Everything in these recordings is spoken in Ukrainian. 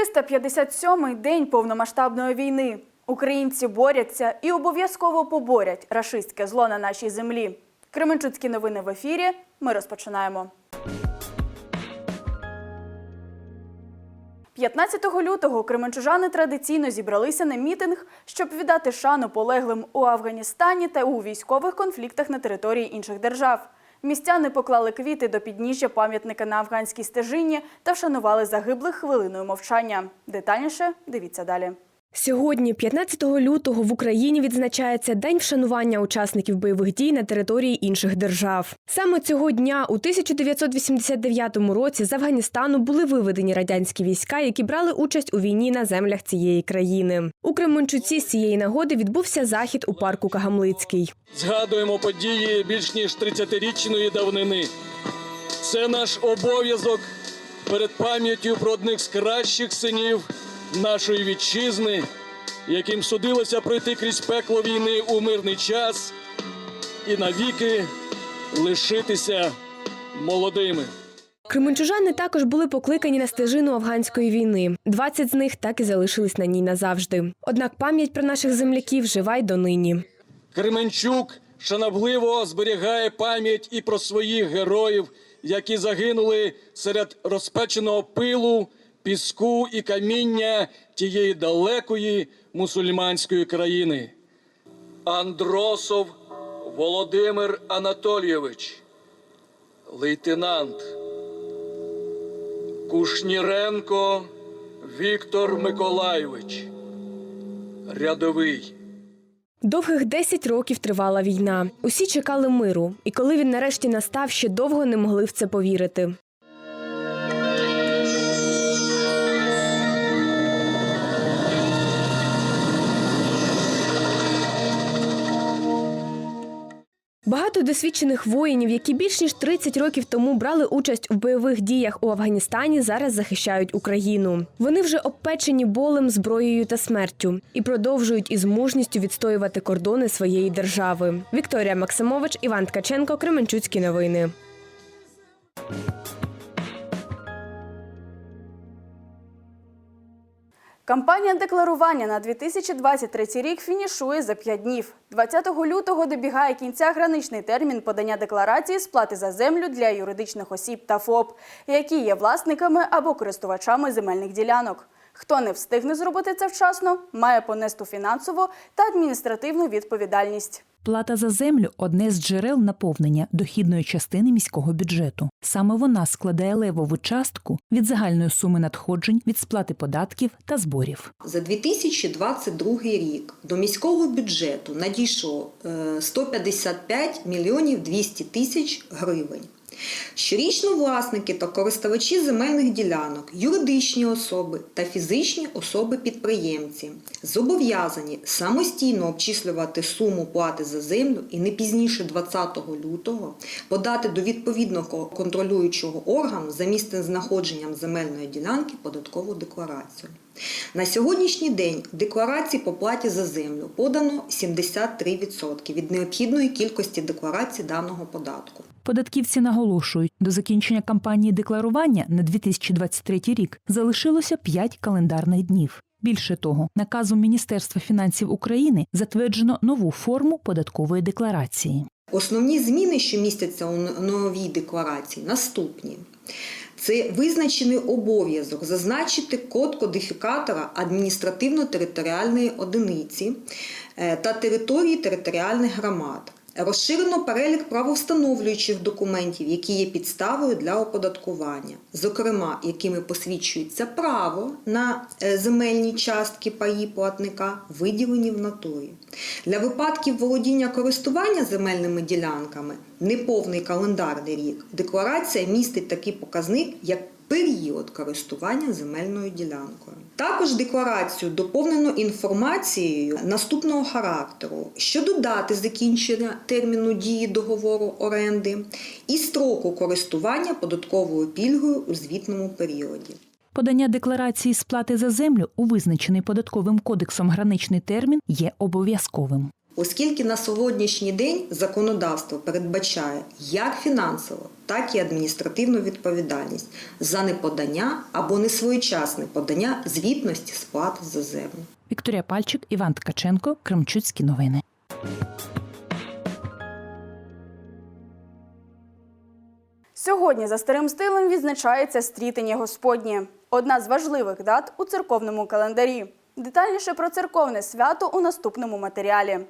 357-й день повномасштабної війни. Українці борються і обов'язково поборять рашистське зло на нашій землі. Кременчуцькі новини в ефірі. Ми розпочинаємо. 15 лютого кременчужани традиційно зібралися на мітинг, щоб віддати шану полеглим у Афганістані та у військових конфліктах на території інших держав. Містяни поклали квіти до підніжжя пам'ятника на афганській стежині та вшанували загиблих хвилиною мовчання. Детальніше дивіться далі. Сьогодні, 15 лютого, в Україні відзначається День вшанування учасників бойових дій на території інших держав. Саме цього дня, у 1989 році, з Афганістану були виведені радянські війська, які брали участь у війні на землях цієї країни. У Кременчуці з цієї нагоди відбувся захід у парку Кагамлицький. Згадуємо події більш ніж 30-річної давнини. Це наш обов'язок перед пам'яттю про одних з кращих синів нашої вітчизни, яким судилося пройти крізь пекло війни у мирний час і навіки лишитися молодими. Кременчужани також були покликані на стежину афганської війни. 20 з них так і залишились на ній назавжди. Однак пам'ять про наших земляків жива й донині. Кременчук шанобливо зберігає пам'ять і про своїх героїв, які загинули серед розпеченого пилу, піску і каміння тієї далекої мусульманської країни. Андросов Володимир Анатолійович, лейтенант. Кушніренко Віктор Миколайович, рядовий. Довгих 10 років тривала війна. Усі чекали миру, і коли він нарешті настав, ще довго не могли в це повірити. Багато досвідчених воїнів, які більш ніж 30 років тому брали участь у бойових діях у Афганістані, зараз захищають Україну. Вони вже обпечені болем, зброєю та смертю і продовжують із мужністю відстоювати кордони своєї держави. Вікторія Максимович, Іван Ткаченко, Кременчуцькі новини. Кампанія декларування на 2023 рік фінішує за 5 днів. 20 лютого добігає кінця граничний термін подання декларації сплати за землю для юридичних осіб та ФОП, які є власниками або користувачами земельних ділянок. Хто не встигне зробити це вчасно, має понести фінансову та адміністративну відповідальність. Плата за землю одне з джерел наповнення дохідної частини міського бюджету. Саме вона складає левову частку від загальної суми надходжень від сплати податків та зборів. За 2022 рік до міського бюджету надійшло е, 155 мільйонів 200 тисяч гривень. Щорічно власники та користувачі земельних ділянок, юридичні особи та фізичні особи-підприємці зобов'язані самостійно обчислювати суму плати за землю і не пізніше 20 лютого подати до відповідного контролюючого органу за місцем знаходженням земельної ділянки податкову декларацію. На сьогоднішній день декларації по платі за землю подано 73% від необхідної кількості декларацій даного податку. Податківці наголошують, до закінчення кампанії декларування на 2023 рік залишилося 5 календарних днів. Більше того, наказом Міністерства фінансів України затверджено нову форму податкової декларації. Основні зміни, що містяться у новій декларації, наступні. Це визначений обов'язок зазначити код кодифікатора адміністративно-територіальної одиниці е, та території територіальних громад. Розширено перелік правовстановлюючих документів, які є підставою для оподаткування, зокрема, якими посвідчується право на е, земельні частки паї платника, виділені в натурі. Для випадків володіння користування земельними ділянками неповний календарний рік декларація містить такий показник, як період користування земельною ділянкою. Також декларацію доповнено інформацією наступного характеру щодо дати закінчення терміну дії договору оренди і строку користування податковою пільгою у звітному періоді. Подання декларації сплати за землю у визначений податковим кодексом граничний термін є обов'язковим. У Оскільки на сьогоднішній день законодавство передбачає як фінансову, так і адміністративну відповідальність за неподання або несвоєчасне подання звітності сплати за землю. Вікторія Пальчик, Іван Ткаченко, Кремчуцькі новини. Сьогодні за старим стилем відзначається стрітення Господнє – одна з важливих дат у церковному календарі. Детальніше про церковне свято у наступному матеріалі.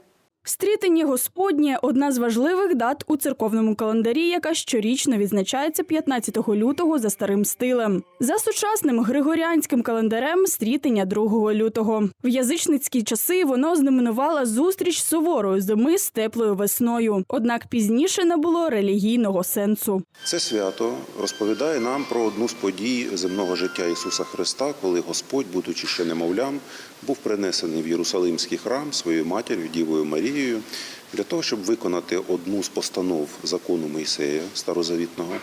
Стрітення Господнє одна з важливих дат у церковному календарі, яка щорічно відзначається 15 лютого за старим стилем. За сучасним григоріанським календарем стрітення 2 лютого. В язичницькі часи воно знаменувало зустріч суворої зими з теплою весною. Однак пізніше набуло релігійного сенсу. Це свято розповідає нам про одну з подій земного життя Ісуса Христа, коли Господь, будучи ще немовлям, був принесений в Єрусалимський храм своєю матір'ю Дівою Марією для того, щоб виконати одну з постанов закону Мойсея старозавітного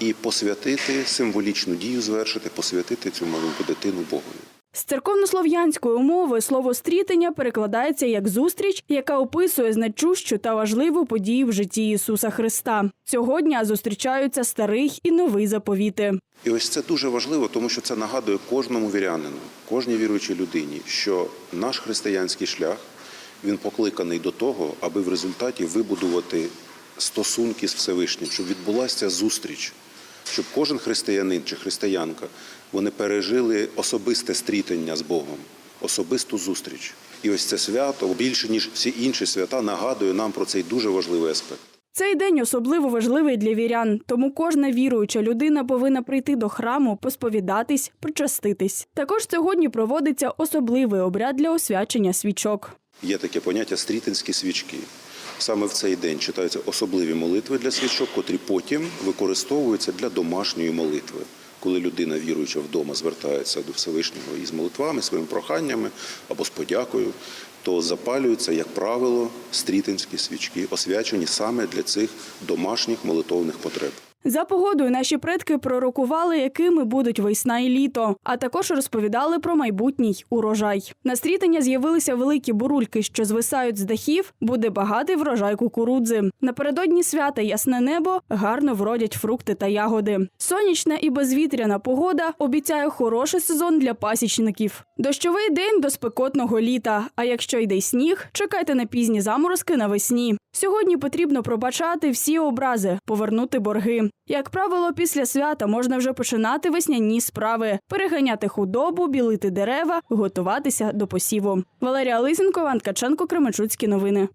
і посвятити символічну дію, звершити, посвятити цю маленьку дитину Богові. З церковнослов'янської мови слово стрітення перекладається як зустріч, яка описує значущу та важливу подію в житті Ісуса Христа. Цього дня зустрічаються старий і новий заповіти. І ось це дуже важливо, тому що це нагадує кожному вірянину, кожній віруючій людині, що наш християнський шлях він покликаний до того, аби в результаті вибудувати стосунки з Всевишнім, щоб відбулася зустріч, щоб кожен християнин чи християнка вони пережили особисте стрітення з Богом, особисту зустріч. І ось це свято більше ніж всі інші свята нагадує нам про цей дуже важливий аспект. Цей день особливо важливий для вірян, тому кожна віруюча людина повинна прийти до храму, посповідатись, причаститись. Також сьогодні проводиться особливий обряд для освячення свічок. Є таке поняття стрітинські свічки. Саме в цей день читаються особливі молитви для свічок, котрі потім використовуються для домашньої молитви. Коли людина віруюча вдома звертається до Всевишнього із молитвами, своїми проханнями або з подякою, то запалюються, як правило, стрітинські свічки, освячені саме для цих домашніх молитовних потреб. За погодою наші предки пророкували, якими будуть весна і літо, а також розповідали про майбутній урожай. На стрітання з'явилися великі бурульки, що звисають з дахів. Буде багатий врожай кукурудзи. Напередодні свята ясне небо гарно вродять фрукти та ягоди. Сонячна і безвітряна погода обіцяє хороший сезон для пасічників. Дощовий день до спекотного літа. А якщо йде сніг, чекайте на пізні заморозки навесні. Сьогодні потрібно пробачати всі образи, повернути борги. Як правило, після свята можна вже починати весняні справи: переганяти худобу, білити дерева, готуватися до посіву. Валерія Лисенко, Іван Ткаченко, Кременчуцькі новини.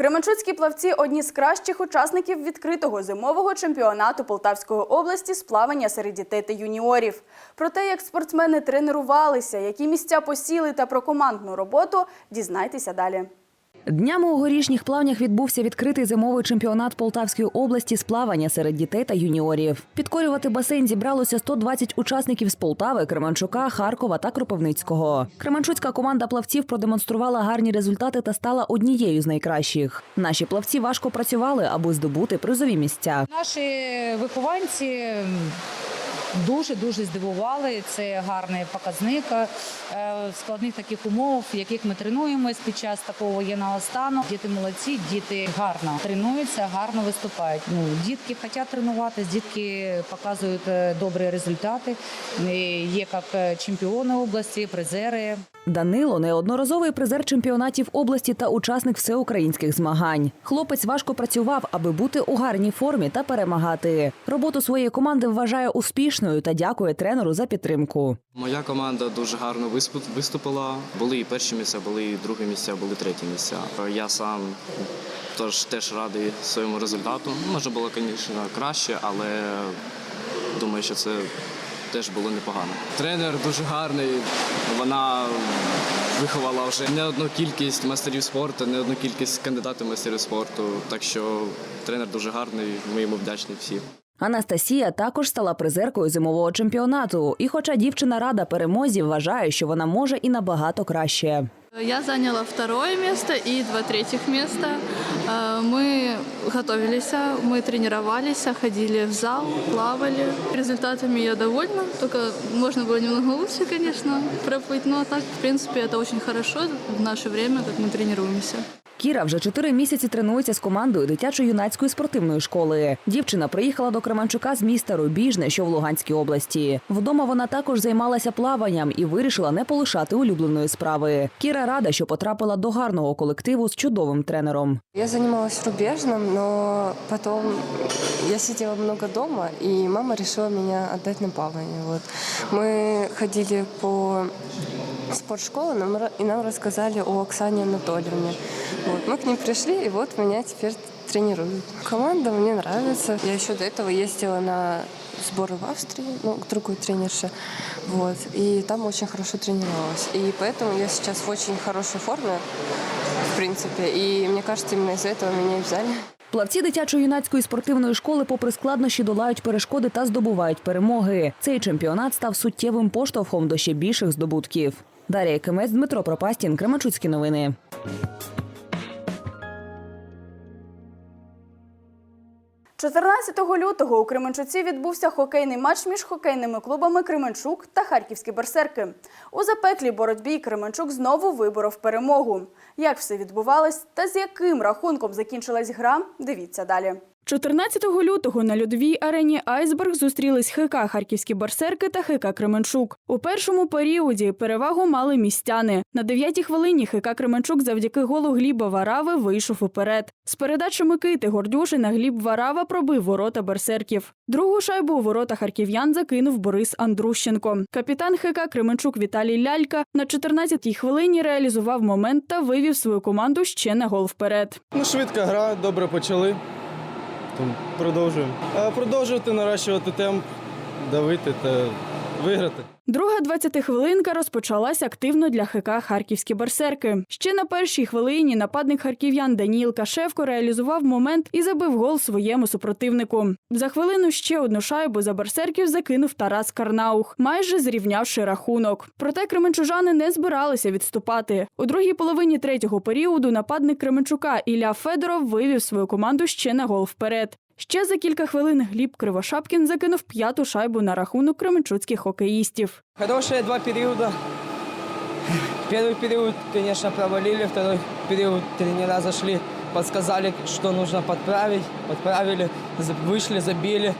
Кременчуцькі плавці одні з кращих учасників відкритого зимового чемпіонату Полтавської області з плавання серед дітей та юніорів. Про те, як спортсмени тренувалися, які місця посіли та про командну роботу, дізнайтеся далі. Днями у горішніх плавнях відбувся відкритий зимовий чемпіонат Полтавської області з плавання серед дітей та юніорів. Підкорювати басейн зібралося 120 учасників з Полтави, Кременчука, Харкова та Кропивницького. Кременчуцька команда плавців продемонструвала гарні результати та стала однією з найкращих. Наші плавці важко працювали, аби здобути призові місця. Наші вихованці дуже дуже здивували. Це гарний показник е, в складних таких умов, в яких ми тренуємось під час такого воєнного стану. Діти молодці, діти гарно тренуються, гарно виступають. Ну дітки хочуть тренуватися, дітки показують е, добрі результати. Е, Є як е, чемпіони області, призери. Данило неодноразовий призер чемпіонатів області та учасник всеукраїнських змагань. Хлопець важко працював, аби бути у гарній формі та перемагати. Роботу своєї команди вважає успішною та дякує тренеру за підтримку. Моя команда дуже гарно виступила. Були і перші місця, були і другі місця, були треті місця. Я сам тож теж радий своєму результату. Може було, звісно, краще, але думаю, що це теж було непогано. Тренер дуже гарний. Вона виховала вже не одну кількість майстерів спорту, не одну кількість кандидатів майстерів спорту. Так що тренер дуже гарний. Ми йому вдячні всі. Анастасія також стала призеркою зимового чемпіонату. І, хоча дівчина рада перемозі, вважає, що вона може і набагато краще. Я заняла второе место и два третьих места. Э, Мы готовились, мы тренировались, ходили в зал, плавали. Результатами я довольна, только можно было немного лучше, конечно, проплыть, но так, в принципе, это очень хорошо в наше время, как мы тренируемся. Кіра вже чотири місяці тренується з командою дитячо-юнацької спортивної школи. Дівчина приїхала до Кременчука з міста Рубіжне, що в Луганській області. Вдома вона також займалася плаванням і вирішила не полишати улюбленої справи. Кіра рада, що потрапила до гарного колективу з чудовим тренером. Я занималась рубежным, но потом я сидела много дома, и мама решила меня отдать на плавание. Вот. Мы ходили по спортшколе нам ра- и нам рассказали о Оксане Анатольевне. Вот. Мы к ним пришли, и вот меня теперь тренируют. Команда мне нравится. Я еще до этого ездила на сборы в Австрии, ну, к другой тренерше. Вот. И там очень хорошо тренировалась. И поэтому я сейчас в очень хорошей форме, в принципе. И мне кажется, именно из-за этого меня и взяли. Плавці дитячо-юнацької спортивної школи, попри складнощі, долають перешкоди та здобувають перемоги. Цей чемпіонат став суттєвим поштовхом до ще більших здобутків. Дар'я Кимець, Дмитро Пропастін, Кременчуцькі новини. 14 лютого у Кременчуці відбувся хокейний матч між хокейними клубами Кременчук та Харківські берсерки. У запеклій боротьбі Кременчук знову виборов перемогу. Як все відбувалось та з яким рахунком закінчилась гра, дивіться далі. 14 лютого на льодовій арені Айсберг зустрілись ХК Харківські берсерки та ХК Кременчук. У першому періоді перевагу мали містяни. На дев'ятій хвилині ХК Кременчук завдяки голу Гліба Варави вийшов уперед. З передачі Микити Гордюшина Гліб Варава пробив ворота берсерків. Другу шайбу у ворота харків'ян закинув Борис Андрущенко. Капітан ХК Кременчук Віталій Лялька на 14-й хвилині реалізував момент та вивів свою команду ще на гол вперед. Ну, швидка гра, добре почали. Тому продовжуємо. Продовжувати наращувати темп, давити та виграти. Друга 20-хвилинка розпочалась активно для ХК Харківські берсерки. Ще на першій хвилині нападник харків'ян Даніїл Кашевко реалізував момент і забив гол своєму супротивнику. За хвилину ще одну шайбу за берсерків закинув Тарас Карнаух, майже зрівнявши рахунок. Проте кременчужани не збиралися відступати. У другій половині третього періоду нападник Кременчука Ілля Федоров вивів свою команду ще на гол вперед. Ще за кілька хвилин Гліб Кривошапкін закинув п'яту шайбу на рахунок кременчуцьких хокеїстів. Хорошие два периода. Первый период, конечно, провалили, второй период тренера зашли, подсказали, что нужно подправить, подправили, за- вышли, забили.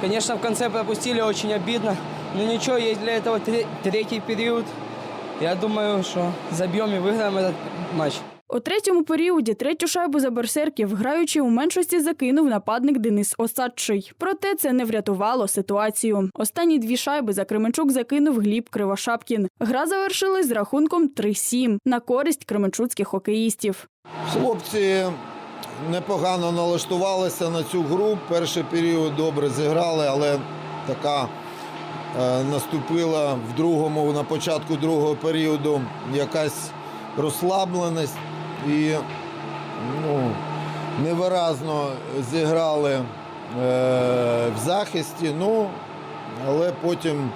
Конечно, в конце пропустили, очень обидно, но ничего, есть для этого тре- третий период. Я думаю, что забьем и выиграем этот матч. У третьому періоді третю шайбу за берсерків, граючи у меншості, закинув нападник Денис Осадчий. Проте це не врятувало ситуацію. Останні дві шайби за Кременчук закинув Гліб Кривошапкін. Гра завершилась з рахунком 3-7 на користь кременчуцьких хокеїстів. Хлопці непогано налаштувалися на цю гру. Перший період добре зіграли, але така е, наступила в другому, на початку другого періоду якась розслабленість і ну, невиразно зіграли е, в захисті. Ну, але потім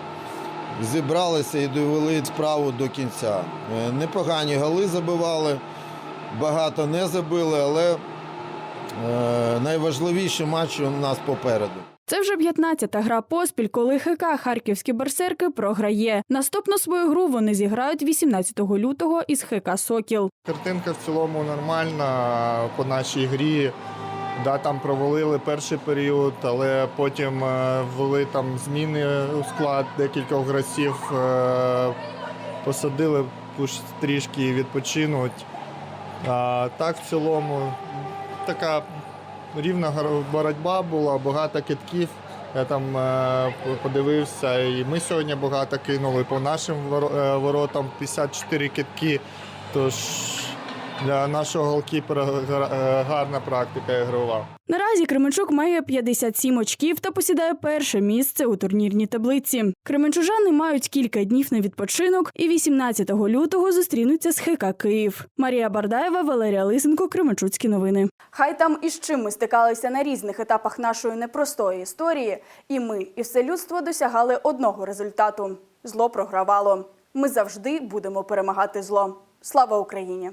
зібралися і довели справу до кінця. Е, Непогані голи забивали багато не забили, але е, найважливіші матчі у нас попереду. Це вже 15-та гра поспіль, коли ХК Харківські берсерки програє. Наступну свою гру вони зіграють 18 лютого із ХК Сокіл. Картинка в цілому нормальна по нашій грі. Да, там провалили перший період, але потім е, ввели там зміни у склад декількох гравців, е, посадили трішки відпочинуть. А так в цілому така рівна боротьба була, багато китків. Я там е, подивився, і ми сьогодні багато кинули по нашим е, воротам 54 китки. Тож для нашого голкіпера е, гарна практика ігрова. Наразі Кременчук має 57 очків та посідає перше місце у турнірній таблиці. Кременчужани мають кілька днів на відпочинок і 18 лютого зустрінуться з ХК Київ. Марія Бардаєва, Валерія Лисенко, Кременчуцькі новини. Хай там із чим ми стикалися на різних етапах нашої непростої історії, і ми, і все людство досягали одного результату: зло програвало. Ми завжди будемо перемагати зло. Слава Україні!